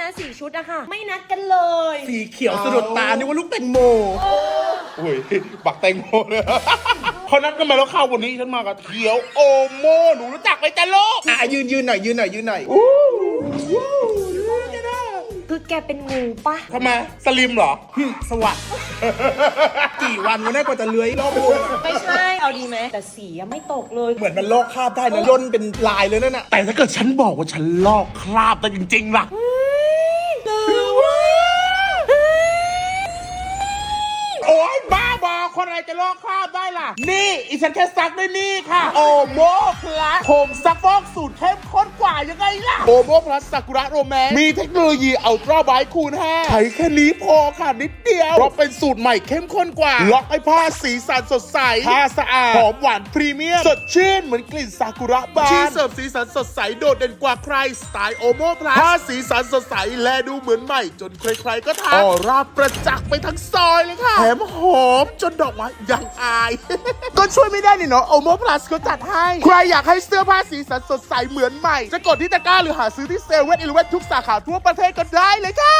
นะสี่ชุดอะค่ะ ไม่นัดกันเลย สีเขียวสะดุดตานึกว่าลูกแตงโมอุ้ยบักแตงโมเลยเขานัดกันมาแล้วเข้าวันนี้ฉันมากับเขียวโอโมหนูรู้จักไหมจ๊ะลูกอะยืนยืนหน่อยยืนหน่อยยืนหน่อยคือแกเป็นงูปะทำไมสลิมเหรอหึสวัสดิ์ กี่วันมันได้กว่าจะเลื้อยรอบวงอะไม่ใช่ เอาดีไหม แต่สีอะไม่ตกเลย เหมือนมันลอกคราบได้นะย่นเป็นลายเลยนั่นน่ะแต่ถ้าเกิดฉันบอกว่าฉันลอกคราบได้จริงๆล่ะ โอ้ยบ้าบอ คนอะไรจะลอกคราบได้ล่ะ นี่อีฉันแค่ซักด้วยนี่ค่ะ โอโมพลัสผมซักฟอกสูตรเข้มข้นกว่ายังไงล่ะ โอโมพลัสซากุระโรแมนมีเทคโนโลยีอัลตร้าไบท์คูณ5ใช้แค่นี้พอค่ะนิดเดียวเพราะเป็นสูตรใหม่เข้มข้นกว่า ล็อกให้ผ้าสีสันสดใสผ้าสะอาดหอมหวานพรีเมียมสดชื่นเหมือนกลิ่นซากุระบานที่เสิร์ฟสีสันสดใสโดดเด่นกว่าใครสไตล์โอโมพลัสผ้าสีสันสดใสและดูเหมือนใหม่ จนใครๆก็ทักออร่าประจักษ์ไปทั้งซอยเลยค่ะแถมหอมจนดอกไม้ยังอาย ก็ช่วยไม่ได้นี่เนาะโอโมพลัสก็จัดให้ ใครอยากให้เสื้อผ้าสีสันสดใสเหมือนใหม่ จะกดที่ตะกร้าหรือหาซื้อที่เซเว่นอีเลเวนทุกสาขาทั่วประเทศก็ได้เลยค่ะ